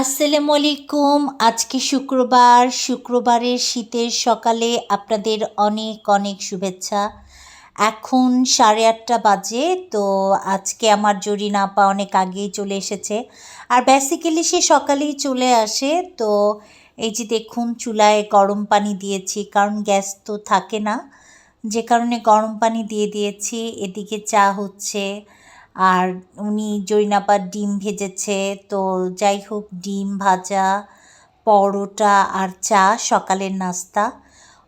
আসসালামু আলাইকুম আজকে শুক্রবার। শুক্রবারের শীতের সকালে আপনাদের অনেক অনেক শুভেচ্ছা। এখন সাড়ে আটটা বাজে, তো আজকে আমার জরিনা আপা অনেক আগেই চলে এসেছে। আর বেসিক্যালি সে সকালেই চলে আসে, তো এই যে দেখুন, চুলায় গরম পানি দিয়েছি, কারণ গ্যাস তো থাকে না। যে কারণে গরম পানি দিয়ে দিয়েছি। এদিকে চা হচ্ছে আর উনি জৈনাপার ডিম ভেজেছে, তো যাই হোক, ডিম ভাজা, পরোটা আর চা, সকালের নাস্তা।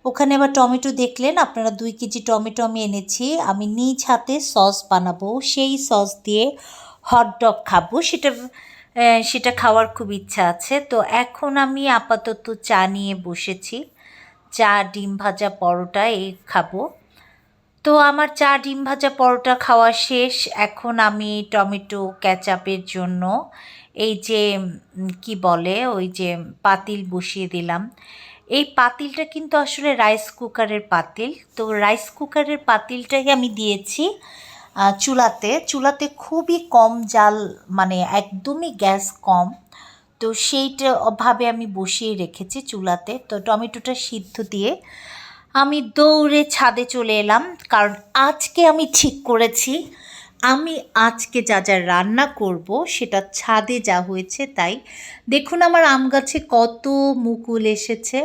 ওখানে আবার টমেটো দেখলেন, আপনারা দুই কেজি টমেটো আমি এনেছি। আমি নিজ হাতে সস বানাবো, সেই সস দিয়ে হট ডগ খাব। সেটা সেটা খাওয়ার খুব ইচ্ছা আছে। তো এখন আমি আপাতত চা নিয়ে বসেছি। চা, ডিম ভাজা, পরোটা এই খাব। তো আমার চা, ডিম ভাজা, পরোটা খাওয়া শেষ। এখন আমি টমেটো ক্যাচাপের জন্য এই যে কি বলে, ওই যে পাতিল বসিয়ে দিলাম। এই পাতিলটা কিন্তু আসলে রাইস কুকারের পাতিল। তো রাইস কুকারের পাতিলটাই আমি দিয়েছি চুলাতে। চুলাতে খুবই কম জাল মানে একদমই গ্যাস কম। তো সেইটা ভাবে আমি বসিয়ে রেখেছি চুলাতে। তো টমেটোটা সিদ্ধ দিয়ে আমি দৌড়ে ছাদে চলে এলাম, কারণ আজকে আমি ঠিক করেছি। আমি আজকে যা যা রান্না করব সেটা ছাদে যা হয়েছে তাই। দেখুন আমার আম গাছে কত মুকুল এসেছে।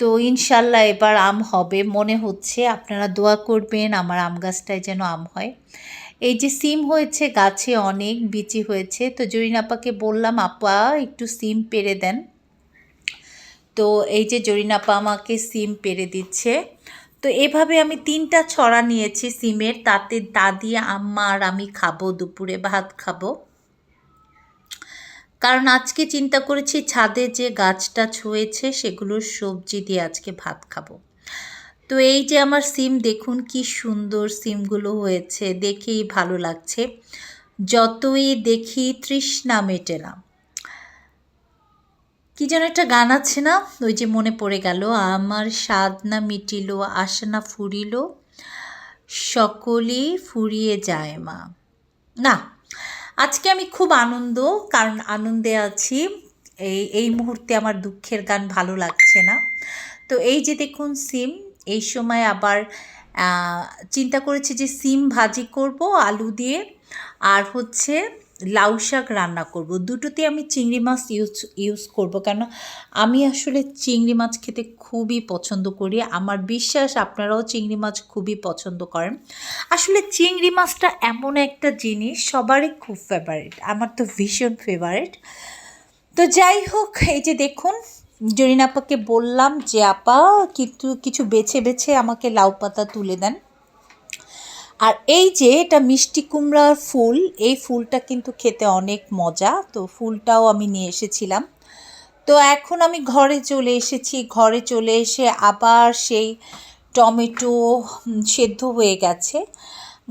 তো ইনশাল্লাহ এবার আম হবে, মনে হচ্ছে। আপনারা দোয়া করবেন আমার আম গাছটায় যেন আম হয়। এই যে সিম হয়েছে, গাছে অনেক বিচি হয়েছে। তো জরিন আপাকে বললাম, আপা, একটু সিম পেরে দেন। তো এই যে জরিনাপা আমাকে সিম পেরে দিচ্ছে। তো এভাবে আমি তিনটা ছড়া নিয়েছি সিমের, তাতে দা দিয়ে আম্মা আর আমি খাব, দুপুরে ভাত খাব। কারণ আজকে চিন্তা করেছি ছাদে যে গাছটা ছুঁয়েছে সেগুলোর সবজি দিয়ে আজকে ভাত খাব। তো এই যে আমার সিম, দেখুন কি সুন্দর সিমগুলো হয়েছে, দেখেই ভালো লাগছে। যতই দেখি তৃষ্ণা মেটে না। কি যেন একটা গান আছে না? ওই যে মনে পড়ে গেল, আমার স্বাদ না মিটিল আশা না ফুরিল সকলেই ফুরিয়ে যায় মা। না, আজকে আমি খুব আনন্দ, কারণ আনন্দে আছি। এই এই মুহূর্তে আমার দুঃখের গান ভালো লাগছে না। তো এই যে দেখুন সিম, এই সময় আবার চিন্তা করেছি যে সিম ভাজি করব আলু দিয়ে। আর হচ্ছে লাউ শাক রান্না করব। দুটোতে আমি চিংড়ি মাছ ইউজ ইউজ করব কেন? আমি আসলে চিংড়ি মাছ খেতে খুবই পছন্দ করি। আমার বিশ্বাস আপনারাও চিংড়ি মাছ খুবই পছন্দ করেন। আসলে চিংড়ি মাছটা এমন একটা জিনিস, সবারই খুব ফেভারিট আমার তো ভীষণ ফেভারিট তো যাই হোক, এই যে দেখুন, জরিন আপাকে বললাম যে, আপা, কিন্তু কিছু বেছে বেছে আমাকে লাউ পাতা তুলে দেন। আর এই যে এটা মিষ্টি কুমড়ার ফুল, এই ফুলটা কিন্তু খেতে অনেক মজা, তো ফুলটাও আমি নিয়ে এসেছিলাম। তো এখন আমি ঘরে চলে এসেছি, ঘরে চলে এসে আবার সেই টমেটো সেদ্ধ হয়ে গেছে।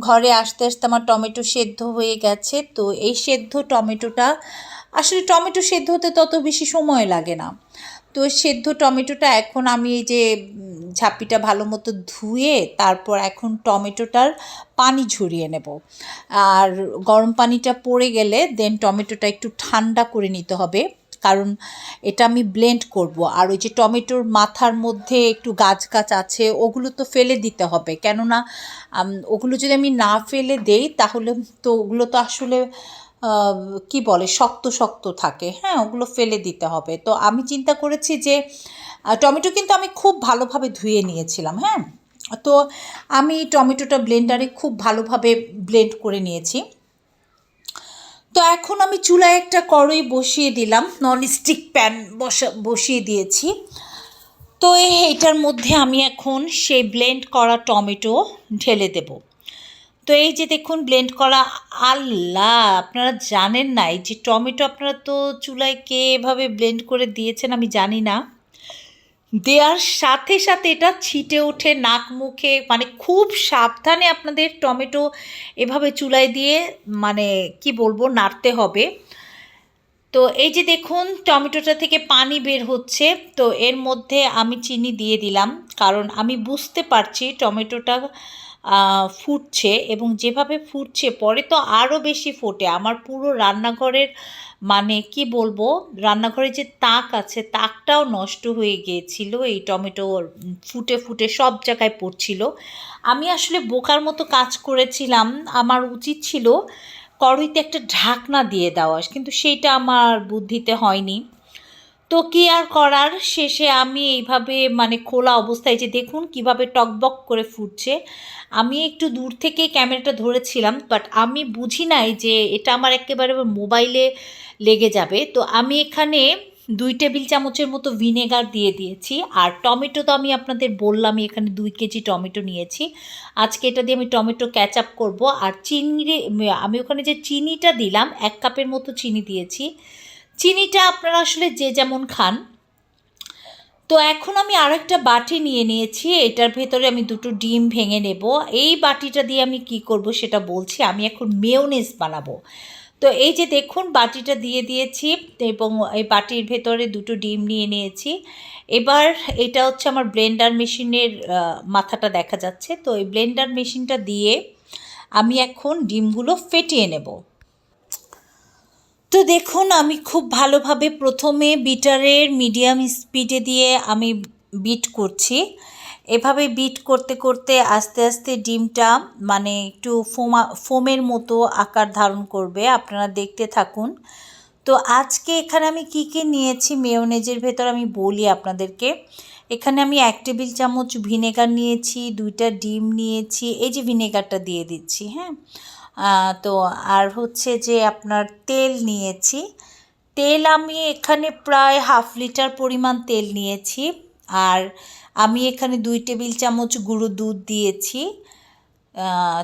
ঘরে আসতে আসতে আমার টমেটো সেদ্ধ হয়ে গেছে, তো এই সেদ্ধ টমেটোটা, আসলে টমেটো সেদ্ধ হতে তত বেশি সময় লাগে না। তো সেদ্ধ টমেটোটা এখন আমি এই যে ঝাঁপিটা ভালো মতো ধুয়ে তারপর এখন টমেটোটার পানি ঝরিয়ে নেব। আর গরম পানিটা পড়ে গেলে দেন টমেটোটা একটু ঠান্ডা করে নিতে হবে। কারণ এটা আমি ব্লেন্ড করব। আর ওই যে টমেটোর মাথার মধ্যে একটু গাছ গাছ আছে, ওগুলো তো ফেলে দিতে হবে। কেননা ওগুলো যদি আমি না ফেলে দেই, তাহলে তো ওগুলো তো আসলে কি বলে, শক্ত শক্ত থাকে। হ্যাঁ ওগুলো ফেলে দিতে হবে। তো আমি চিন্তা করেছি যে টমেটো কিন্তু আমি খুব ভালোভাবে ধুয়ে নিয়েছিলাম হ্যাঁ? তো আমি টমেটোটা ব্লেন্ডারে খুব ভালোভাবে ব্লেন্ড করে নিয়েছি। তো এখন আমি চুলায় একটা কড়াই বসিয়ে দিলাম, ননস্টিক প্যান বসা, বসিয়ে দিয়েছি। তো এই এটার মধ্যে আমি এখন সেই ব্লেন্ড করা টমেটো ঢেলে দেব। তো এই যে দেখুন ব্লেন্ড করা, আল্লাহ! আপনারা জানেন না, এই যে টমেটো আপনারা তো চুলায় কে এভাবে ব্লেন্ড করে দিয়েছেন আমি জানি না। দেওয়ার সাথে সাথে এটা ছিটে ওঠে নাক মুখে মানে খুব সাবধানে আপনাদের টমেটো এভাবে চুলায় দিয়ে মানে কি বলব, নাড়তে হবে। তো এই যে দেখুন, টমেটোটা থেকে পানি বের হচ্ছে, তো এর মধ্যে আমি চিনি দিয়ে দিলাম, কারণ আমি বুঝতে পারছি টমেটোটা ফুটছে এবং যেভাবে ফুটছে, পরে তো আরও বেশি ফোটে। আমার পুরো রান্নাঘরের মানে কি বলব, রান্নাঘরে যে তাক আছে, তাকটাও নষ্ট হয়ে গিয়েছিল। এই টমেটো ফুটে ফুটে সব জায়গায় পড়ছিল। আমি আসলে বোকার মতো কাজ করেছিলাম। আমার উচিত ছিল কড়াইতে একটা ঢাকনা দিয়ে দেওয়া, কিন্তু সেইটা আমার বুদ্ধিতে হয়নি। তো কি আর করার? শেষে আমি এইভাবে মানে খোলা অবস্থায় যে দেখুন কীভাবে টকবক করে ফুটছে, আমি একটু দূর থেকে ক্যামেরাটা ধরেছিলাম বাট আমি বুঝি নাই যে এটা আমার একেবারে মোবাইলে লেগে যাবে। তো আমি এখানে দুই টেবিল চামচের মতো ভিনেগার দিয়ে দিয়েছি, আর টমেটো তো আমি আপনাদের বললামই এখানে দুই কেজি টমেটো নিয়েছি। আজকে এটা দিয়ে আমি টমেটো ক্যাচ আপ করব, আর চিনি আমি ওখানে যে চিনিটা দিলাম, এক কাপের মতো চিনি দিয়েছি। চিনিটা আপনারা আসলে যে যেমন খান। তো এখন আমি আরেকটা বাটি নিয়ে নিয়েছি, এটার ভেতরে আমি দুটো ডিম ভেঙে নেব। এই বাটিটা দিয়ে আমি কি করব সেটা বলছি, আমি এখন মেয়োনেজ বানাবো। তো এই যে দেখুন, বাটিটা দিয়ে দিয়েছি এবং এই বাটির ভেতরে দুটো ডিম নিয়ে নিয়েছি। এবার এটা হচ্ছে আমার ব্লেন্ডার মেশিনের মাথাটা দেখা যাচ্ছে। তো এই ব্লেন্ডার মেশিনটা দিয়ে আমি এখন ডিমগুলো ফেটিয়ে নেব। তো দেখুন, আমি খুব ভালোভাবে প্রথমে বিটারের মিডিয়াম স্পিডে দিয়ে আমি বিট করছি। এভাবে বিট করতে করতে আস্তে আস্তে ডিমটা মানে একটু ফোমা, ফোমের মতো আকার ধারণ করবে, আপনারা দেখতে থাকুন। তো আজকে এখানে আমি কী কী নিয়েছি মেয়োনেজের ভেতর আমি বলি আপনাদেরকে। এখানে আমি এক টেবিল চামচ ভিনেগার নিয়েছি, দুইটা ডিম নিয়েছি, এই যে ভিনেগারটা দিয়ে দিচ্ছি হ্যাঁ? তো আর হচ্ছে যে আপনার তেল নিয়েছি। তেল আমি এখানে প্রায় হাফ লিটার পরিমাণ তেল নিয়েছি। আর আমি এখানে দুই টেবিল চামচ গুঁড়ো দুধ দিয়েছি।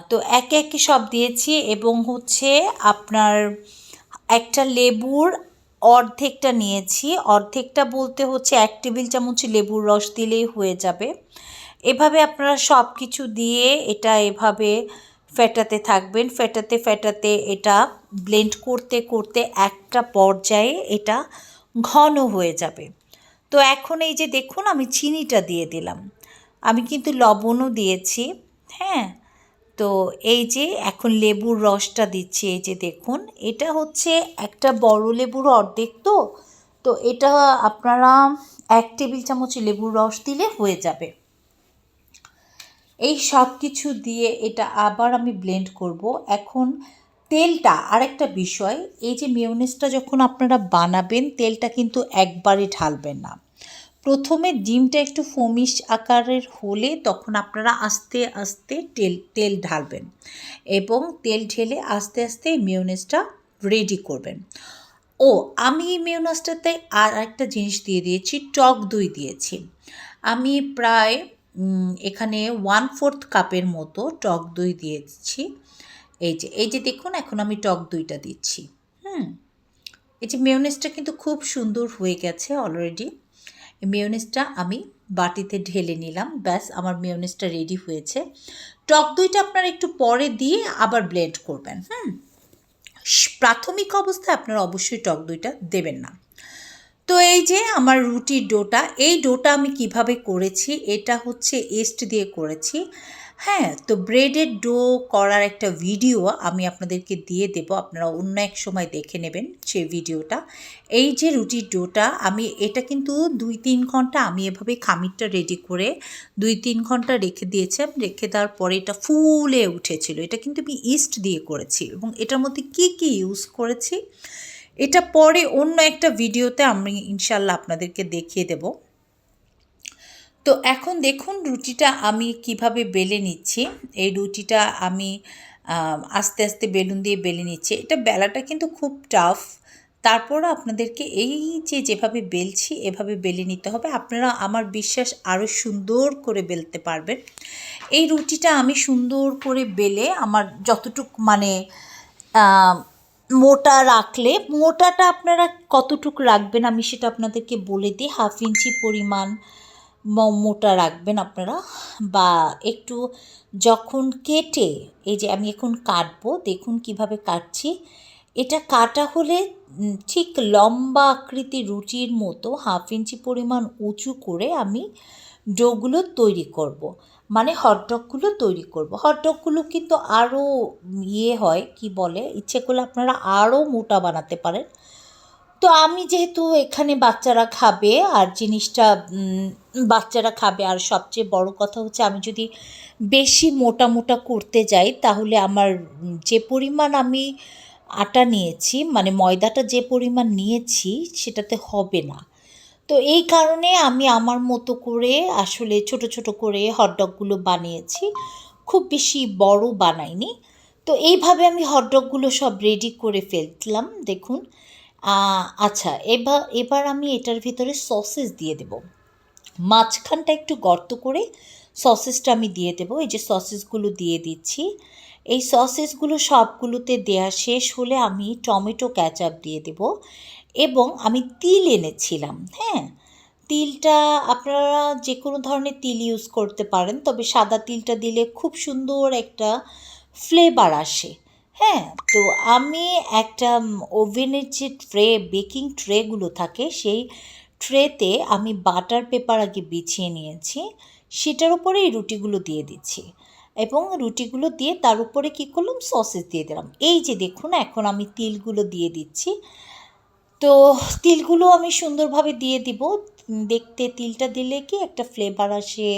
তো একে একে সব দিয়েছি এবং হচ্ছে আপনার একটা লেবুর অর্ধেকটা নিয়েছি। অর্ধেকটা বলতে হচ্ছে এক টেবিল চামচ লেবুর রস দিলেই হয়ে যাবে। এভাবে আপনারা সব কিছু দিয়ে এটা এভাবে ফেটাতে থাকবেন। ফেটাতে ফেটাতে এটা ব্লেন্ড করতে করতে একটা পর্যায়ে এটা ঘন হয়ে যাবে। তো এখন এই যে দেখুন, আমি চিনিটা দিয়ে দিলাম। আমি কিন্তু লবণও দিয়েছি হ্যাঁ? তো এই যে এখন লেবুর রসটা দিচ্ছি, এই যে দেখুন, এটা হচ্ছে একটা বড় লেবুর অর্ধেক তো। তো এটা আপনারা এক টেবিল চামচ লেবুর রস দিলে হয়ে যাবে। এই সব কিছু দিয়ে এটা আবার আমি ব্লেন্ড করব। এখন তেলটা আরেকটা বিষয়, এই যে মেয়নেসটা যখন আপনারা বানাবেন, তেলটা কিন্তু একবারে ঢালবেন না। প্রথমে ডিমটা একটু ফমিশ আকারের হলে তখন আপনারা আস্তে আস্তে তেল তেল ঢালবেন এবং তেল ঢেলে আস্তে আস্তে মেয়নেসটা রেডি করবেন। ও, আমি এই মেয়নেসটাতে আর একটা জিনিস দিয়ে দিয়েছি, টক দই দিয়েছি। আমি প্রায় এখানে ওয়ান ফোর্থ কাপের মতো টক দই দিয়েছি। এই যে এই যে দেখুন, এখন আমি টক দইটা দিচ্ছি। হুম, এই যে মেয়নেসটা কিন্তু খুব সুন্দর হয়ে গেছে অলরেডি মেয়নেসটা আমি বাটিতে ঢেলে নিলাম। ব্যাস, আমার মেয়নেসটা রেডি হয়েছে। টক দইটা আপনারা একটু পরে দিয়ে আবার ব্লেন্ড করবেন। হুম, প্রাথমিক অবস্থায় আপনারা অবশ্যই টক দইটা দেবেন না। তো এই যে আমার রুটির ডোটা, এই ডোটা আমি কীভাবে করেছি? এটা হচ্ছে এস্ট দিয়ে করেছি। হ্যাঁ তো ব্রেডের ডো করার একটা ভিডিও আমি আপনাদেরকে দিয়ে দেব। আপনারা অন্য এক সময় দেখে নেবেন সেই ভিডিওটা। এই যে রুটির ডোটা, আমি এটা কিন্তু দুই তিন ঘণ্টা আমি এভাবে খামিরটা রেডি করে দুই তিন ঘণ্টা রেখে দিয়েছিলাম রেখে দেওয়ার পরে এটা ফুলে উঠেছিল। এটা কিন্তু আমি ইস্ট দিয়ে করেছি এবং এটার মধ্যে কি কি ইউজ করেছি? এটা পরে অন্য একটা ভিডিওতে আমি ইনশাল্লাহ আপনাদেরকে দেখিয়ে দেব। তো এখন দেখুন রুটিটা আমি কীভাবে বেলে নিচ্ছি। এই রুটিটা আমি আস্তে আস্তে বেলুন দিয়ে বেলে নিচ্ছি। এটা বেলাটা কিন্তু খুব টাফ তারপরও আপনাদেরকে এই যে যেভাবে বেলছি, এভাবে বেলে নিতে হবে। আপনারা আমার বিশ্বাস আরও সুন্দর করে বেলতে পারবেন। এই রুটিটা আমি সুন্দর করে বেলে আমার যতটুক মানে মোটা রাখলে, মোটাটা আপনারা কতটুকু রাখবেন? আমি সেটা আপনাদেরকে বলে দিই। হাফ ইঞ্চি পরিমাণ মোটা রাখবেন আপনারা। বা একটু যখন কেটে, এই যে আমি এখন কাটবো, দেখুন কীভাবে কাটছি। এটা কাটা হলে ঠিক লম্বা আকৃতি রুটির মতো হাফ ইঞ্চি পরিমাণ উঁচু করে আমি ডোগুলো তৈরি করব। মানে হটডগগুলো তৈরি করব। হটডগগুলো কিন্তু আরও ইয়ে হয়, কি বলে? ইচ্ছে করলে আপনারা আরও মোটা বানাতে পারেন। তো আমি যেহেতু এখানে বাচ্চারা খাবে আর জিনিসটা বাচ্চারা খাবে, আর সবচেয়ে বড় কথা হচ্ছে আমি যদি বেশি মোটা মোটা করতে যাই, তাহলে আমার যে পরিমাণ আমি আটা নিয়েছি মানে ময়দাটা যে পরিমাণ নিয়েছি, সেটাতে হবে না। তো এই কারণে আমি আমার মতো করে আসলে ছোট ছোট করে হটডগগুলো বানিয়েছি। খুব বেশি বড় বানাইনি। তো এইভাবে আমি হটডগগুলো সব রেডি করে ফেললাম, দেখুন। আচ্ছা এবার এবার আমি এটার ভিতরে সসেস দিয়ে দেব। মাঝখানটা একটু গর্ত করে সসেসটা আমি দিয়ে দেবো। এই যে সসেসগুলো দিয়ে দিচ্ছি। এই সসেসগুলো সবগুলোতে দেয়া শেষ হলে আমি টমেটো ক্যাচাপ দিয়ে দেব। এবং আমি তিল এনেছিলাম হ্যাঁ? তিলটা আপনারা যে কোনো ধরনের তিল ইউজ করতে পারেন, তবে সাদা তিলটা দিলে খুব সুন্দর একটা ফ্লেভার আসে হ্যাঁ? তো আমি একটা ওভেনের যে ট্রে বেকিং ট্রেগুলো থাকে, সেই ট্রেতে আমি বাটার পেপার আগে বিছিয়ে নিয়েছি, সেটার উপরে এই রুটিগুলো দিয়ে দিচ্ছি এবং রুটিগুলো দিয়ে তার উপরে কী করলাম? সসেস দিয়ে দিলাম। এই যে দেখুন, এখন আমি তিলগুলো দিয়ে দিচ্ছি। তো তিলগুলো আমি সুন্দরভাবে দিয়ে দিব। দেখতে তিলটা দিলে কি একটা ফ্লেভার আসে,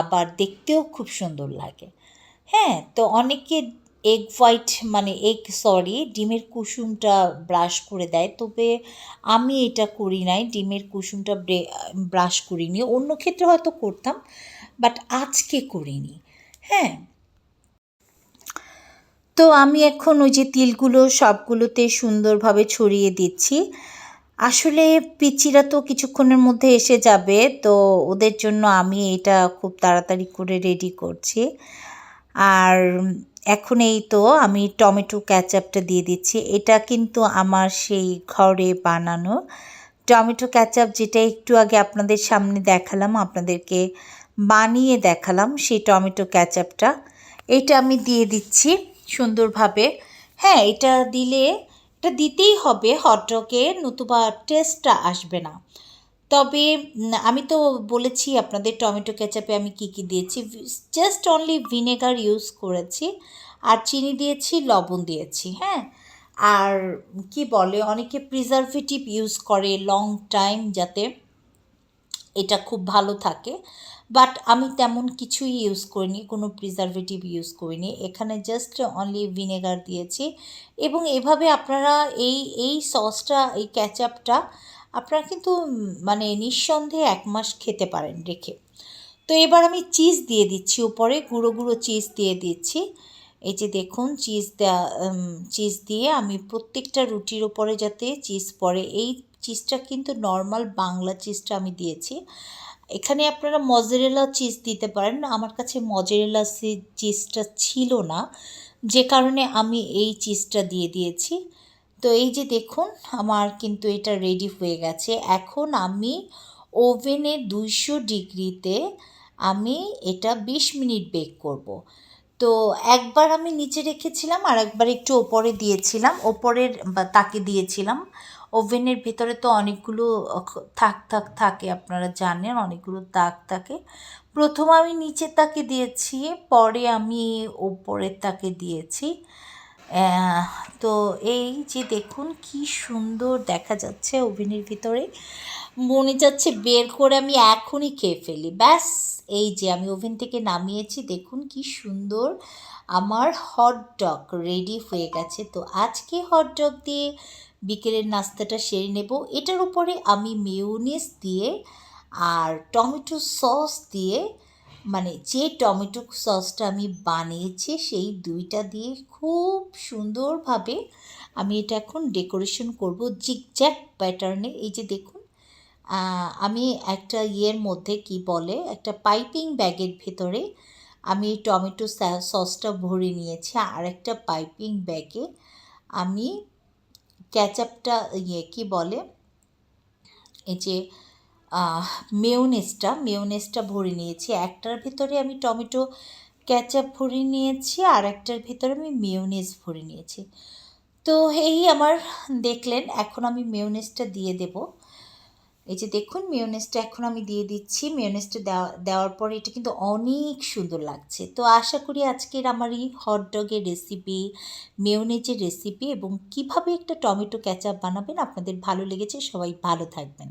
আবার দেখতেও খুব সুন্দর লাগে। হ্যাঁ তো অনেকে এগ হোয়াইট মানে এগ সরি ডিমের কুসুমটা ব্রাশ করে দেয়। তবে আমি এটা করি নাই, ডিমের কুসুমটা ব্রাশ করিনি। অন্য ক্ষেত্রে হয়তো করতাম বাট আজকে করিনি। হ্যাঁ তো আমি এখন ওই যে তিলগুলো সবগুলোতে সুন্দরভাবে ছড়িয়ে দিচ্ছি। আসলে পিচিরা তো কিছুক্ষণের মধ্যে এসে যাবে, তো ওদের জন্য আমি এটা খুব তাড়াতাড়ি করে রেডি করছি। আর এখন এই তো আমি টমেটো ক্যাচাপটা দিয়ে দিচ্ছি। এটা কিন্তু আমার সেই ঘরে বানানো। টমেটো ক্যাচআপ যেটা একটু আগে আপনাদের সামনে দেখালাম, আপনাদেরকে বানিয়ে দেখালাম সেই টমেটো ক্যাচআপটা এটা আমি দিয়ে দিচ্ছি। সুন্দরভাবে। হ্যাঁ এটা দিলে, এটা দিতেই হবে হটডগে নতুবা টেস্টটা আসবে না। তবে আমি তো বলেছি আপনাদের টমেটো কেচাপে আমি কি কি দিয়েছি। জাস্ট অনলি ভিনেগার ইউজ করেছি। আর চিনি দিয়েছি, লবণ দিয়েছি হ্যাঁ? আর কি বলে, অনেকে প্রিজারভেটিভ ইউজ করে লং টাইম যাতে এটা খুব ভালো থাকে। বাট আমি তেমন কিছুই ইউজ করিনি, কোনো প্রিজারভেটিভ ইউজ করিনি। এখানে জাস্ট অনলি ভিনেগার দিয়েছি। এবং এভাবে আপনারা এই এই সসটা এই ক্যাচাপটা আপনারা কিন্তু মানে নিঃসন্দেহে এক মাস খেতে পারেন রেখে। তো এবার আমি চিজ দিয়ে দিচ্ছি উপরে, গুঁড়ো গুঁড়ো চিজ দিয়ে দিচ্ছি। এই যে দেখুন চিজ দেওয়া চিজ দিয়ে আমি প্রত্যেকটা রুটির উপরে যাতে চিজ পড়ে। এই চিজটা কিন্তু নর্মাল বাংলা চিজটা আমি দিয়েছি। এখানে আপনারা মজেরেলা চিজ দিতে পারেন। আমার কাছে মজেরেলা চিজটা ছিল না। যে কারণে আমি এই চিজটা দিয়ে দিয়েছি। তো এই যে দেখুন, আমার কিন্তু এটা রেডি হয়ে গেছে। এখন আমি ওভেনে দুইশো ডিগ্রিতে আমি এটা বিশ মিনিট বেক করব। তো একবার আমি নিচে রেখেছিলাম আর একবার একটু ওপরে দিয়েছিলাম। ওপরের তাকে দিয়েছিলাম। ওভেনের ভেতরে তো অনেকগুলো থাক থাক, থাকে, আপনারা জানেন, অনেকগুলো তাক থাকে। প্রথম আমি নিচের তাকে দিয়েছি, পরে আমি ওপরের তাকে দিয়েছি। তো এই যে দেখুন, কি সুন্দর দেখা যাচ্ছে ওভেনের ভিতরে। মনে যাচ্ছে বের করে আমি এখনই খেয়ে ফেলি। ব্যাস, এই যে আমি ওভেন থেকে নামিয়েছি, দেখুন কি সুন্দর আমার হট ডগ রেডি হয়ে গেছে। তো আজকে হট ডগ দিয়ে বিকেলের নাস্তাটা সেরে নেব। এটার উপরে আমি মেয়োনিজ দিয়ে আর টমেটো সস দিয়ে মানে যে টমেটো সসটা আমি বানিয়েছি, সেই দুইটা দিয়ে খুব সুন্দরভাবে আমি এটা এখন ডেকোরেশন করব জিগজ্যাক প্যাটার্নে এই যে দেখুন আমি একটা ইয়ের মধ্যে কি বলে, একটা পাইপিং ব্যাগের ভেতরে আমি টমেটো সসটা ভরে নিয়েছি। আর একটা পাইপিং ব্যাগে আমি ক্যাচাপটা ইয়ে কী বলে? এই যে মেয়োনেজটা মেয়োনেজটা ভরে নিয়েছি। একটার ভিতরে আমি টমেটো ক্যাচআপ ভরে নিয়েছি আর একটার ভিতরে আমি মেয়োনেজ ভরে নিয়েছি। তো এই আমার দেখলেন, এখন আমি মেয়োনেজটা দিয়ে দেব। এই যে দেখুন মেয়োনেজটা এখন আমি দিয়ে দিচ্ছি। মেয়োনেজটা দেওয়া, দেওয়ার পরে এটা কিন্তু অনেক সুন্দর লাগছে। তো আশা করি আজকের আমার এই হটডগের রেসিপি মেয়োনেজের রেসিপি এবং কীভাবে একটা টমেটো ক্যাচাপ বানাবেন আপনাদের ভালো লেগেছে। সবাই ভালো থাকবেন।